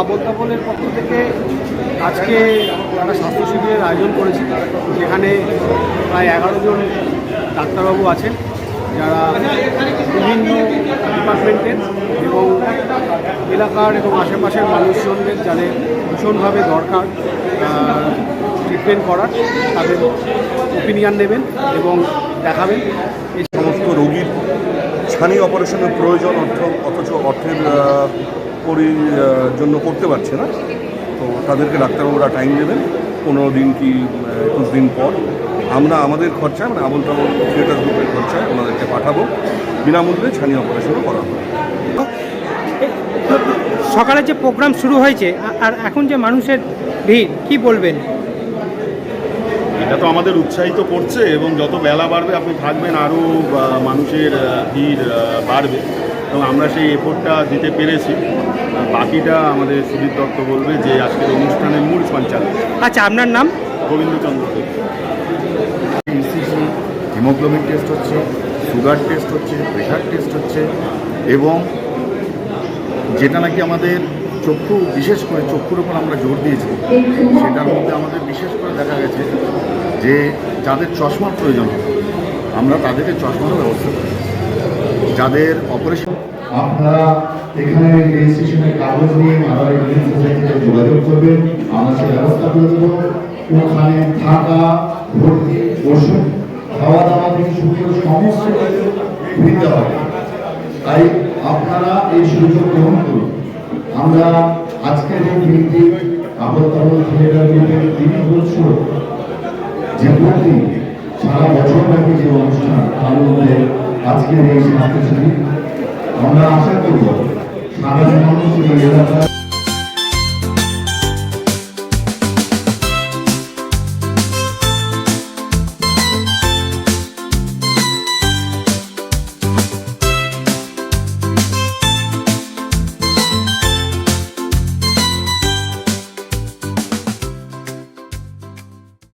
আবল তাবলের পক্ষ থেকে আজকে একটা স্বাস্থ্য শিবিরের আয়োজন করেছি, যেখানে প্রায় এগারো জন ডাক্তারবাবু আছেন, যারা বিভিন্ন ডিপার্টমেন্টের এবং এলাকার এবং আশেপাশের মানুষজনদের যাদের ভীষণভাবে দরকার ট্রিটমেন্ট করার, তাদের ওপিনিয়ন নেবেন এবং দেখাবেন। এই সমস্ত রোগীর ছানি অপারেশনের প্রয়োজন অর্থ অথচ অর্থের জন্য করতে পারছে না। তো তাদেরকে ডাক্তারবাবুরা টাইম দেবেন। পনেরো দিন কি একুশ দিন পর। আমরা, আমাদের খরচায় মানে আবল তাবল থিয়েটার গ্রুপের খরচায় ওনাদেরকে পাঠাবো। বিনামূল্যে ছানি অপারেশনও করা হবে। সকালে যে প্রোগ্রাম শুরু হয়েছে আর এখন যে মানুষের ভিড়, কি বলবেন? এটা তো আমাদের উৎসাহিত করছে এবং যত বেলা বাড়বে আপনি থাকবেন আরও মানুষের ভিড় বাড়বে। এবং আমরা সেই এফোর্টটা দিতে পেরেছি। বাকিটা আমাদের সুদীপ দত্ত বলবে যে আজকের অনুষ্ঠানের মূল সঞ্চালক। আচ্ছা আপনার নাম? Gobindachandra Deb ECG haemoglobin test হচ্ছে সুগার টেস্ট হচ্ছে প্রেশার টেস্ট হচ্ছে এবং যেটা নাকি আমাদের চক্ষু বিশেষ করে চক্ষুর উপর আমরা জোর দিয়েছি সেটার মধ্যে আমাদের বিশেষ করে দেখা যে যাদের চশমার প্রয়োজন আমরা তাদেরকে চশমার ব্যবস্থা করি। যাদের অপারেশন আপনারা এখানে রেজিস্ট্রেশনের কাগজ নিয়ে যোগাযোগ করবেন, আমরা সে ব্যবস্থা করে দেবো। ওখানে থাকা, ভর্তি ওষুধ খাওয়া দাওয়া থেকে শুরু করে সমস্ত সুবিধা হবে। তাই আপনারা এই সুযোগ গ্রহণ করুন। আমরা আজকের এই দিনটি আবল তাবল থিয়েটার গ্রুপের তিনি বলছো যে প্রতি সারা ব্যাপী যে অনুষ্ঠান তার মধ্যে আজকের এই স্বাস্থ্য